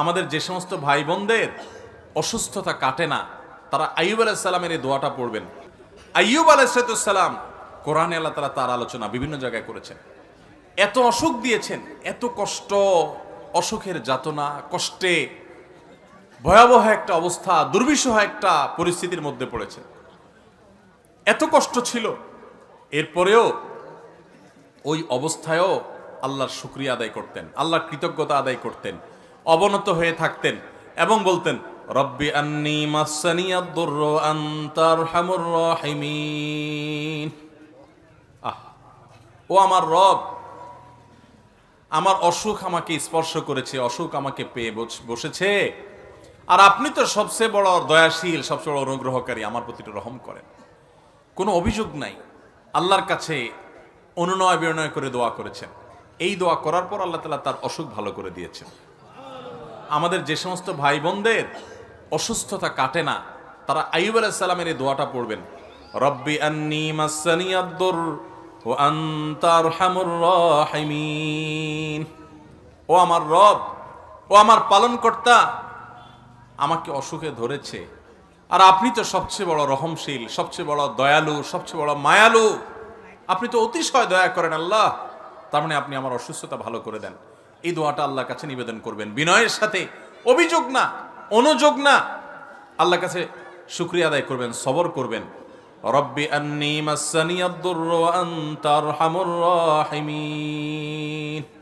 আমাদের যে সমস্ত ভাই বোনদের অসুস্থতা কাটে না, তারা আইয়ুব আলাইসাল্লামের এই দোয়াটা পড়বেন। আইয়ুব আলাইসালাম কোরআনে আল্লাহ তালা তার আলোচনা বিভিন্ন জায়গায় করেছেন। এত অসুখ দিয়েছেন, এত কষ্ট, অসুখের যাতনা, কষ্টে ভয়াবহ একটা অবস্থা, দুর্বিষহ একটা পরিস্থিতির মধ্যে পড়েছেন। এত কষ্ট ছিল, এরপরেও ওই অবস্থায়ও আল্লাহর শুক্রিয়া আদায় করতেন, আল্লাহর কৃতজ্ঞতা আদায় করতেন। অবনত হয়ে থাকতেন এবং বলতেন, রব্বি আন্নি মাসানিয়াদ-দুরর আনতার হামুর রাহিমিন। আহ, ও আমার রব, আমার অসুখ আমাকে স্পর্শ করেছে, অসুখ আমাকে পেয়ে বস- বসেছে। আর আপনি তো সবচেয়ে বড় দয়াশীল, সবচেয়ে বড় অনুগ্রহকারী, আমার প্রতি রহম করেন। কোনো অভিযোগ নাই। আল্লাহর কাছে অনুনয় বিনয় করে দোয়া করেছেন। এই দোয়া করার পর আল্লাহ তালা তার অসুখ ভালো করে দিয়েছেন। আমাদের যে সমস্ত ভাই বোনদের অসুস্থতা কাটে না, তারা আইব আলাইসাল্লামের এই দোয়াটা পড়বেন। রব্বি আন্নি মাসানিয়াদ্দুর ও আন্তার হামুর ও আমার রব, ও আমার পালনকর্তা, আমাকে অসুখে ধরেছে। আর আপনি তো সবচেয়ে বড় রহমশীল, সবচেয়ে বড় দয়ালু, সবচেয়ে বড় মায়ালু। আপনি তো অতিশয় দয়া করেন আল্লাহ। তার মানে আপনি আমার অসুস্থতা ভালো করে দেন। এই দোয়াটা আল্লাহর কাছে নিবেদন করবেন। বিনয়ের সাথে, অভিযোগ না, অনুযোগ না। আল্লাহ কাছে শুক্রিয়া আদায় করবেন, সবর করবেন। রব্বি আন্নি মাসানি আনতা রাহিমিন।